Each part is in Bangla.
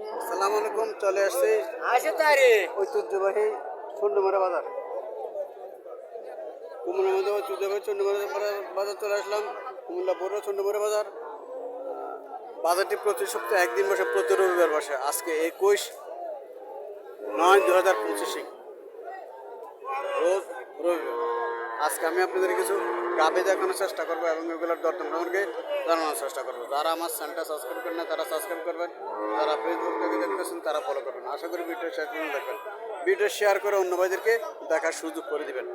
আসসালামু আলাইকুম চলে আসছি আসে তারে। ঐতিহ্যবাহী চন্ডমারা বাজার। কুমিল্লার মধ্যে ঐতিহ্যবাহী চন্ডমারা বাজার চলে আসলাম। কুমিল্লা বড় চন্ডমারা বাজার। বাজারটি প্রতি সপ্তাহে একদিন বসে প্রতি রবিবার বসে। আজকে একুশ নয় দু হাজার পঁচিশে। রোজ রবিবার। আজকে আমি আপনাদের কিছু গাবে দেখানোর চেষ্টা করব এবং এগুলোর দরদাম জানানোর চেষ্টা করব। যারা আমার চ্যানেলটা সাবস্ক্রাইব করেন না তারা সাবস্ক্রাইব করবেন। যারা ফেসবুক থেকে দেখতেছেন, তারা ফলো করবেন। আশা করি ভিডিও শেয়ার করে দেখবেন। ভিডিও শেয়ার করে অন্য ভাইদেরকে দেখার সুযোগ করে দিবেন।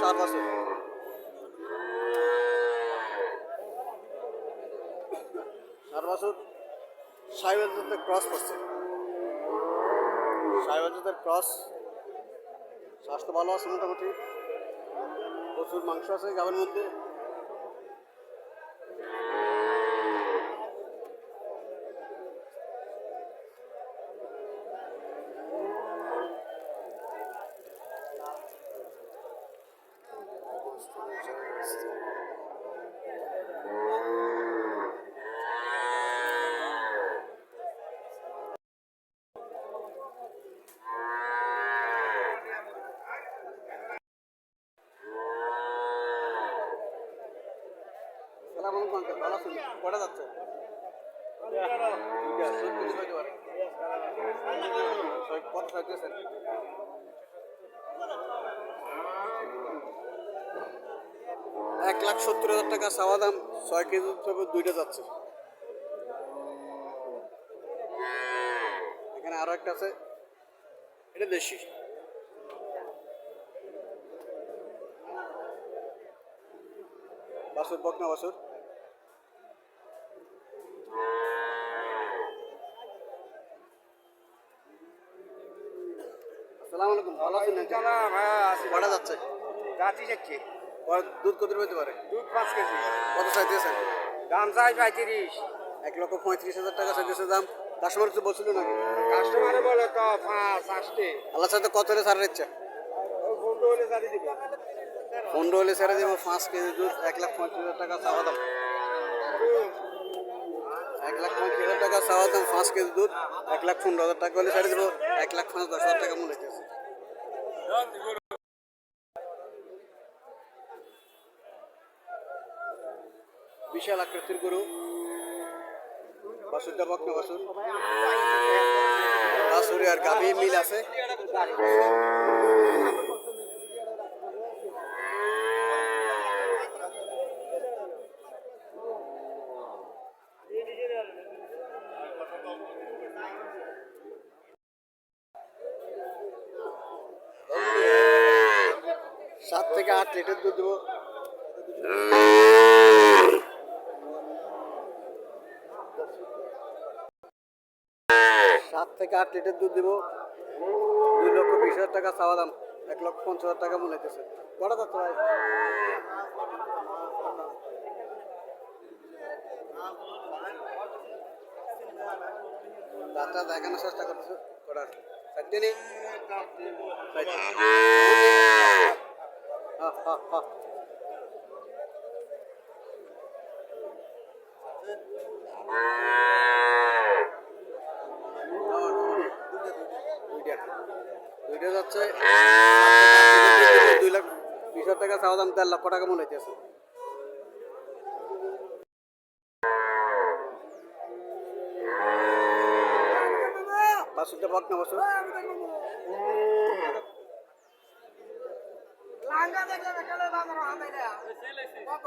সাত বছর সাইবাজাতের ক্রস করছে। সাইবাজাতের ক্রস স্বাস্থ্য ভালো আছে মোটামুটি। প্রচুর মাংস আছে গাবের মধ্যে। ভালো আছেন কটা যাচ্ছে? এক লাখ সত্তর হাজার টাকা চাওয়া দাম, ছয় কেজি তবে দুইটা যাচ্ছে। এখানে আরও একটা আছে। এটা দেশি। বাসুর বকনা বাসুর আসসালামু আলাইকুম ভালো আছেন নাকি? কটা যাচ্ছে? যাচ্ছি যাচ্ছি। দুধ কত পেতে পারে? দুধ পাঁচ কেজি। কত চাইতেছেন দাম চাই পঁয়ত্রিশ। এক লক্ষ পঁয়ত্রিশ হাজার টাকা চাইতেছে দাম। কাস্টমার কিছু বলছিল নাকি? কাস্টমারে বলে তো পাঁচ আসতে আল্লাহ সাথে কত হলে ছাড়ার ইচ্ছা ওই হলে চালিয়ে দিবে। পনেরো হলে ছেড়ে দেবো পাঁচ কেজি দুধ এক লাখ পঁয়ত্রিশ হাজার টাকা চাওয়া দাম। এক লাখ পঁয়ত্রিশ হাজার টাকা চাওয়া দাম পাঁচ কেজি দুধ এক লাখ পনেরো হাজার টাকা হলে ছেড়ে দেবো এক লাখ পাঁচ দশ হাজার টাকা মনে হইতেছে বিশাল আকৃতির গরু। বাসুরটা বকনা বাসুর। বাসুরি আর গাভী মিল আছে সাত থেকে আট লিটার দুধ দেবো। সাত থেকে আট লিটার দুধ দেবো। দুই লক্ষ বিশ হাজার টাকা চাওয়া দাম, এক লক্ষ পঞ্চাশ হাজার টাকা মনে হইতেছে। কটা যাচ্ছে দেখানোর চেষ্টা করতেছে। কটার চারটে নেই। দুইটা যাচ্ছে দুই লাখ বিশ হাজার টাকা চাওয়া দাম দেড় লক্ষ টাকা মনে হইতেছে বাসুরটা বক না বাসুর লাঙ্গা দেখলে বেকালে বাজার হাতে দেয়া কত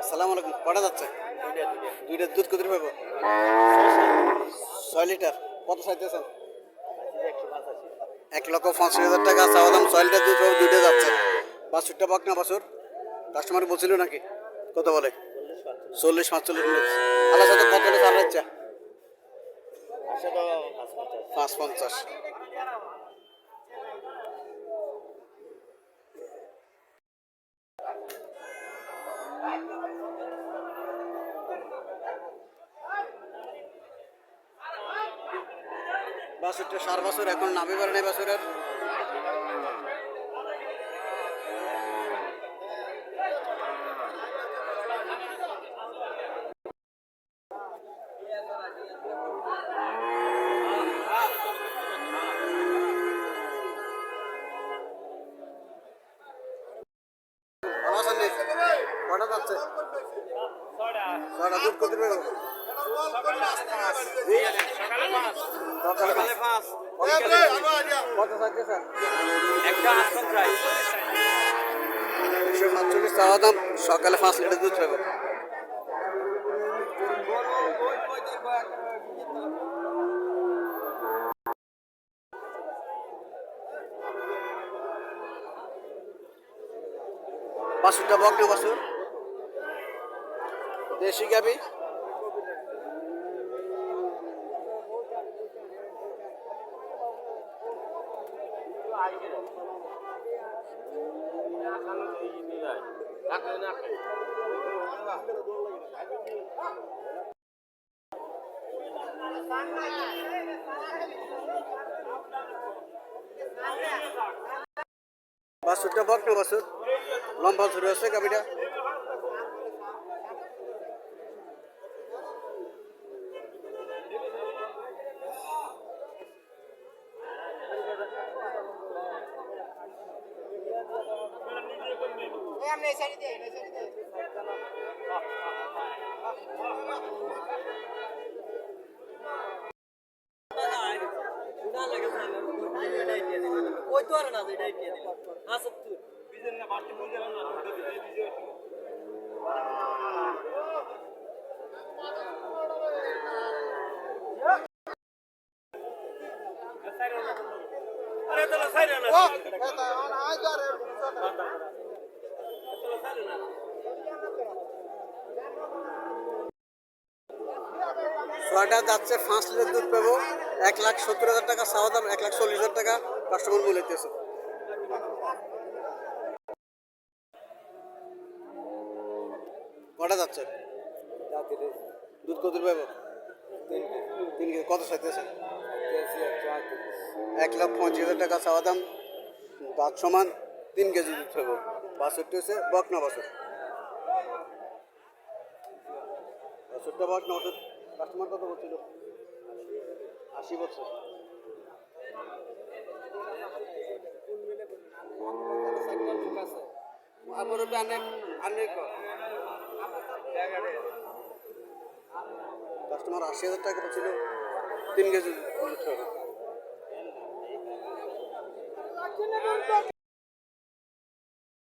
আসসালামু দুধ কত ছয় লিটার, কত চাইতেছেন এক লক্ষ পঁচিশ হাজার টাকা ছয় লিটার দুধ দুইটা যাচ্ছে। বাছুরটা পাক না বাছুর? কাস্টমার বলছিল নাকি? কত বলে? চল্লিশ পাঁচচল্লিশ মিনিট। আল্লাহ সাথে কত হলে ছাড় ইচ্ছা পাঁচ পঞ্চাশ। বাছুরটা সার বছর এখন নামে পারে নাই বাছুরের কত চাইছে স্যার সাতচল্লিশ চাওয়া দাম সকালে পাঁচ লিটার দুধ পাবে বাসুরটা বক না বাসুর দেশি গাবি। বাসুরটা বক না বাসুর। লম্বা ছুটে আছে গাবিটা এমনি সাইড দিয়ে এই সাইড ওই তো আর না এটাই দিয়ে দিলাম। হ্যাঁ সত্যি আরে তো সাইরে না। ছয়টা যাচ্ছে পাঁচ লিটার দুধ পাবো। এক লাখ সত্তর হাজার টাকা, চাওয়া দাম এক লাখ চল্লিশ হাজার টাকা। কাস্টমার মূল্য দিতেছে। কটা যাচ্ছে? দুধ কত পাবো তিন কেজি। কত চাইতেছে? এক লাখ পঁচিশ হাজার টাকা, চাওয়া দাম। দাঁত সমান, তিন কেজি দুধ পাবো। বাছরটি হচ্ছে বকনা বাছর? বাছরটা বকনা বাছর? কাস্টমার কত বলছিল? আশি বছর। কাস্টমার আশি হাজার টাকা বলছিল, তিন কেজি।